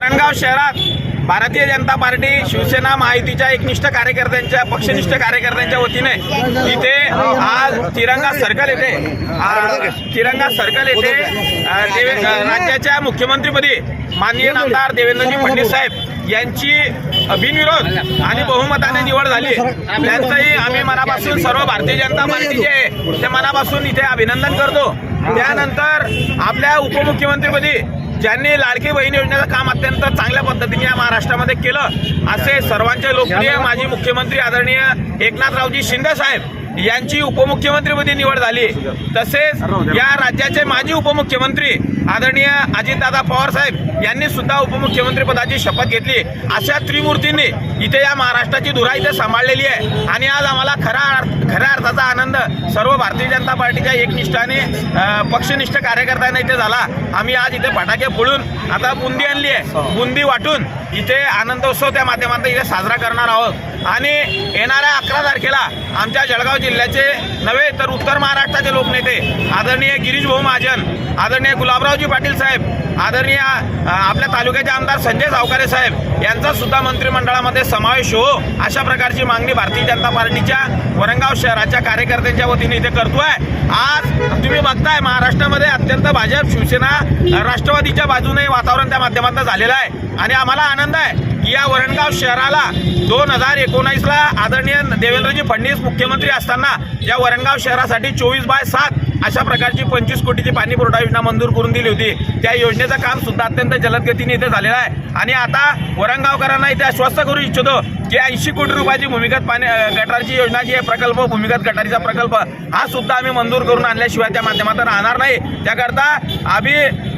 नांदगाव शहरात भारतीय जनता पार्टी शिवसेना महायुतीच्या एकनिष्ठ कार्यकर्त्यांच्या पक्षनिष्ठ कार्यकर्त्यांच्या वतीने इथे आज तिरंगा सर्कल येथे तिरंगा सर्कल येथे राज्याच्या मुख्यमंत्रीपदी माननीय आमदार देवेंद्रजी फडणवीस साहेब यांची बिनविरोध आणि बहुमताने निवड झाली. त्यांचंही आम्ही मनापासून सर्व भारतीय जनता पार्टीचे आहे, ते मनापासून इथे अभिनंदन करतो. त्यानंतर आपल्या उपमुख्यमंत्रीपदी ज्यांनी लाडकी बहीण योजनेचं काम अत्यंत चांगल्या पद्धतीने या महाराष्ट्रामध्ये केलं. असे सर्वांचे लोकप्रिय माजी मुख्यमंत्री आदरणीय एकनाथरावजी शिंदे साहेब. यांची उपमुख्यमंत्रीपदी निवड झाली. तसेच या राज्याचे माजी उपमुख्यमंत्री आदरणीय अजितदादा पवार साहेब यांनी सुद्धा उपमुख्यमंत्री पदाची शपथ घेतली. अशा त्रिमूर्तींनी इथे या महाराष्ट्राची धुरा इथे सांभाळलेली आहे. आणि आज आम्हाला खरा अर्थ- खऱ्या अर्थाचा आनंद सर्व भारतीय जनता पार्टीच्या एकनिष्ठ आणि पक्षनिष्ठ कार्यकर्त्यांना इथे झाला. आम्ही आज इथे फटाके फोडून आता बुंदी आणली आहे. बुंदी वाटून इथे आनंदोत्सव त्या माध्यमातून इथे साजरा करणार आहोत. आणि येणाऱ्या अकरा तारखेला आमच्या जळगाव जिल्ह्याचे नव्हे तर उत्तर महाराष्ट्राचे लोकनेते आदरणीय गिरीशभाऊ महाजन आदरणीय गुलाबरावजी पाटील साहेब आदरणीय आपल्या तालुक्याचे आमदार संजय सावकारे साहेब यांचा सुद्धा मंत्रिमंडळामध्ये समावेश हो. अशा प्रकारची मागणी भारतीय जनता पार्टीच्या वरंगाव शहराच्या कार्यकर्त्यांच्या वतीने इथे करतोय. आज तुम्ही बघताय महाराष्ट्रामध्ये अत्यंत भाजप शिवसेना राष्ट्रवादीच्या बाजूने वातावरण त्या माध्यमातून झालेलं आहे. आणि आम्हाला आनंद आहे. या वरणगाव शहराला दोन हजार एकोणावीसला आदरणीय देवेंद्रजी फडणवीस मुख्यमंत्री असताना या वरणगाव शहरासाठी चोवीस बाय सात अशा प्रकारची पंचवीस कोटीची पाणी पुरवठा योजना मंजूर करून दिली होती. त्या योजनेचं काम सुद्धा अत्यंत जलदगतीने इथे झालेलं आहे. आणि आता वरणगावकरांना इथे आश्वस्त करू इच्छितो की ऐंशी कोटी रुपयाची भूमिगत पाणी गटारची योजना जी आहे प्रकल्प भूमिगत गटारीचा प्रकल्प हा सुद्धा आम्ही मंजूर करून आणल्याशिवाय त्या माध्यमातून राहणार नाही. त्याकरता आम्ही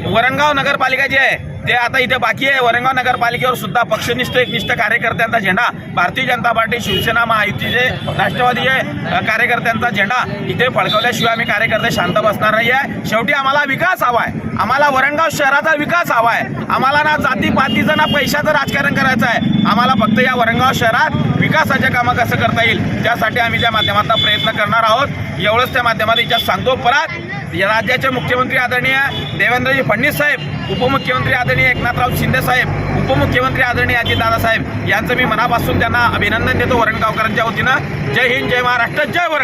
वरणगाव नगरपालिका जी आहे ते आता इथे बाकी आहे. वरणगाव नगरपालिकेवर सुद्धा पक्षनिष्ठ एकनिष्ठ कार्यकर्त्यांचा झेंडा भारतीय जनता पार्टी शिवसेना महायुतीचे राष्ट्रवादीचे कार्यकर्त्यांचा झेंडा इथे फडकवल्याशिवाय आम्ही कार्यकर्ते शांत बसणार नाही आहे शेवटी आम्हाला विकास हवा आहे. आम्हाला वरणगाव शहराचा विकास हवा आहे. आम्हाला ना जातीपातीचं ना पैशाचं राजकारण करायचं आहे. आम्हाला फक्त या वरणगाव शहरात विकासाचे कामं कसं करता येईल त्यासाठी आम्ही त्या माध्यमातून प्रयत्न करणार आहोत. एवढंच त्या माध्यमातून इच्छा सांगतो. परत राज्याचे मुख्यमंत्री आदरणीय देवेंद्रजी फडणवीस साहेब उपमुख्यमंत्री आदरणीय एकनाथराव शिंदे साहेब उपमुख्यमंत्री आदरणीय अजितदादा साहेब यांचं मी मनापासून त्यांना अभिनंदन देतो वरणगावकरांच्या वतीनं. जय हिंद जय महाराष्ट्र जय वरण